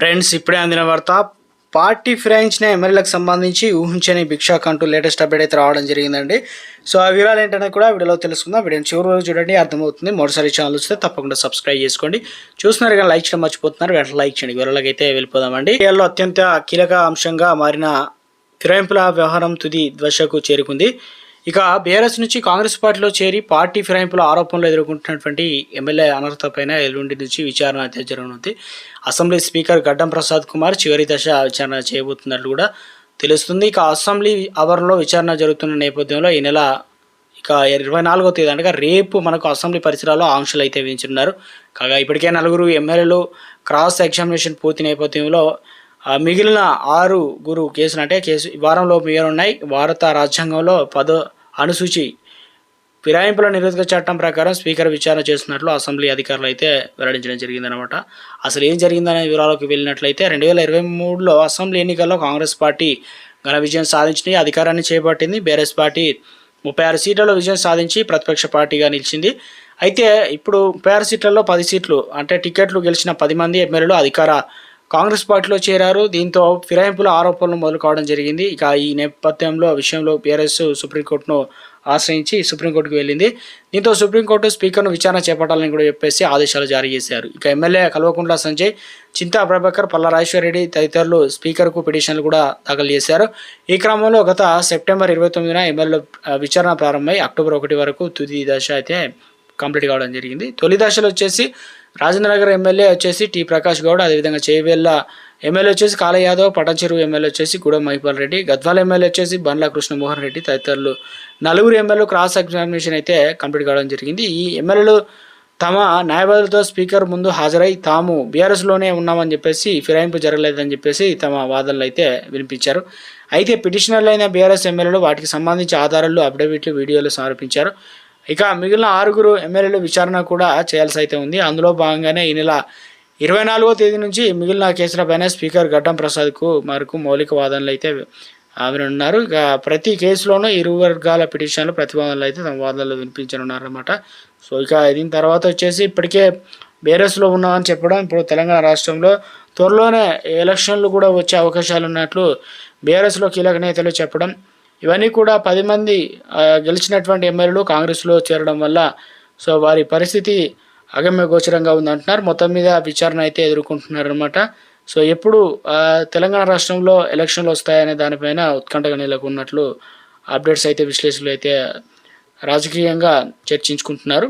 Friends ఇప్పుడే అందిన వార్త పార్టీ ఫిరాయించిన ఎమ్మెల్యేలకు సంబంధించి ఊహించని భిక్షాక్ అంటూ లేటెస్ట్ అప్డేట్ అయితే రావడం జరిగిందండి. సో ఆ వివరాలు ఏంటనే కూడా వీడియోలో తెలుసుకుందాం. వీడియో చివరి వరకు చూడండి అర్థమవుతుంది. మరోసారి ఛానల్ వస్తే తప్పకుండా సబ్స్క్రైబ్ చేసుకోండి. చూస్తున్నారు కానీ లైక్ చేయడం మర్చిపోతున్నారు వెంటనే లైక్ చేయండి. వివరాలకు అయితే వెళ్ళిపోదామండి. ఇండియాలో అత్యంత కీలక అంశంగా మారిన ఫిరాయింపుల వ్యవహారం తుది ద్వశకు చేరుకుంది. ఇక బీఆర్ఎస్ నుంచి కాంగ్రెస్ పార్టీలో చేరి పార్టీ ఫిరాయింపుల ఆరోపణలు ఎదుర్కొంటున్నటువంటి ఎమ్మెల్యే అనర్హత పైన ఎల్లుండి నుంచి విచారణ అయితే జరగనుంది. అసెంబ్లీ స్పీకర్ గడ్డం ప్రసాద్ కుమార్ చివరి దశ విచారణ చేయబోతున్నట్లు కూడా తెలుస్తుంది. ఇక అసెంబ్లీ ఆవరణలో విచారణ జరుగుతున్న నేపథ్యంలో ఈ నెల ఇక ఇరవై నాలుగో తేదీ అనగా రేపు మనకు అసెంబ్లీ పరిసరాల్లో ఆంక్షలు అయితే విధించున్నారు కాగా ఇప్పటికే నలుగురు ఎమ్మెల్యేలు క్రాస్ ఎగ్జామినేషన్ పూర్తి నేపథ్యంలో మిగిలిన ఆరు గురు కేసులు అంటే కేసు ఈ వారంలో ఉన్నాయి భారత రాజ్యాంగంలో పదో అనుసూచి ఫిరాయింపుల నిరోధక చట్టం ప్రకారం స్పీకర్ విచారణ చేస్తున్నట్లు అసెంబ్లీ అధికారులు అయితే వెల్లడించడం జరిగిందనమాట. అసలు ఏం జరిగిందనే వివరాలకు వెళ్ళినట్లయితే రెండు వేల ఇరవై మూడులో అసెంబ్లీ ఎన్నికల్లో కాంగ్రెస్ పార్టీ ఘన విజయం సాధించి అధికారాన్ని చేపట్టింది. బీఆర్ఎస్ పార్టీ ముప్పై ఆరు సీట్లలో విజయం సాధించి ప్రతిపక్ష పార్టీగా నిలిచింది. అయితే ఇప్పుడు ముప్పై ఆరు సీట్లలో పది సీట్లు అంటే టికెట్లు గెలిచిన పది మంది ఎమ్మెల్యేలు అధికార కాంగ్రెస్ పార్టీలో చేరారు. దీంతో ఫిరాయింపుల ఆరోపణలు మొదలు కావడం జరిగింది. ఇక ఈ నేపథ్యంలో విషయంలో పీఆర్ఎస్ సుప్రీంకోర్టును ఆశ్రయించి సుప్రీంకోర్టుకు వెళ్ళింది. దీంతో సుప్రీంకోర్టు స్పీకర్ను విచారణ చేపట్టాలని కూడా చెప్పేసి ఆదేశాలు జారీ చేశారు. ఇక ఎమ్మెల్యే కల్వకుంట్ల సంజయ్ చింతా ప్రభాకర్ పల్లా రెడ్డి తదితరులు స్పీకర్కు పిటిషన్లు కూడా దాఖలు చేశారు. ఈ క్రమంలో గత సెప్టెంబర్ ఇరవై తొమ్మిదిన ఎమ్మెల్యే విచారణ ప్రారంభమై అక్టోబర్ ఒకటి వరకు తుది దశ అయితే కంప్లీట్ కావడం జరిగింది. తొలి దశలో వచ్చేసి రాజేంద్రనగర్ ఎమ్మెల్యే వచ్చేసి టి ప్రకాష్ గౌడ్ అదేవిధంగా చేవేళ్ళ ఎమ్మెల్యే వచ్చేసి కాళ యాదవ్ పటంచెరు ఎమ్మెల్యే వచ్చేసి గూడెం మహిపాల్ రెడ్డి గద్వాల ఎమ్మెల్యే వచ్చేసి బండ్ల కృష్ణమోహన్ రెడ్డి తదితరులు నలుగురు ఎమ్మెల్యేలు క్రాస్ ఎగ్జామినేషన్ అయితే కంప్లీట్ కావడం జరిగింది. ఈ ఎమ్మెల్యేలు తమ న్యాయవాదులతో స్పీకర్ ముందు హాజరై తాము బీఆర్ఎస్లోనే ఉన్నామని చెప్పేసి ఫిరాయింపు జరగలేదని చెప్పేసి తమ వాదనలు అయితే వినిపించారు. అయితే పిటిషనర్లైన బీఆర్ఎస్ ఎమ్మెల్యేలు వాటికి సంబంధించి ఆధారాలు అఫిడవిట్లు వీడియోలు సమర్పించారు. ఇక మిగిలిన ఆరుగురు ఎమ్మెల్యేలు విచారణ కూడా చేయాల్సి అయితే ఉంది. అందులో భాగంగానే ఈ నెల ఇరవై నాలుగో తేదీ నుంచి మిగిలిన కేసులపైన స్పీకర్ గడ్డం ప్రసాద్కు మరకు మౌలిక వాదనలు అయితే వినున్నారు ఇక ప్రతి కేసులోనూ ఇరు వర్గాల పిటిషన్లు ప్రతివాదనలు అయితే తమ వాదనలు వినిపించనున్నారన్నమాట. సో ఇక దీని తర్వాత వచ్చేసి ఇప్పటికే బీఆర్ఎస్లో ఉన్నామని చెప్పడం ఇప్పుడు తెలంగాణ రాష్ట్రంలో త్వరలోనే ఎలక్షన్లు కూడా వచ్చే అవకాశాలు ఉన్నట్లు బీఆర్ఎస్లో కీలక నేతలు చెప్పడం ఇవన్నీ కూడా పది మంది గెలిచినటువంటి ఎమ్మెల్యేలు కాంగ్రెస్లో చేరడం వల్ల సో వారి పరిస్థితి అగమ్య గోచరంగా ఉందంటున్నారు. మొత్తం మీద విచారణ అయితే ఎదుర్కొంటున్నారు అనమాట సో ఎప్పుడు తెలంగాణ రాష్ట్రంలో ఎలక్షన్లు వస్తాయనే దానిపైన ఉత్కంఠగా నెలకొన్నట్లు అప్డేట్స్ అయితే విశ్లేషకులు అయితే రాజకీయంగా చర్చించుకుంటున్నారు.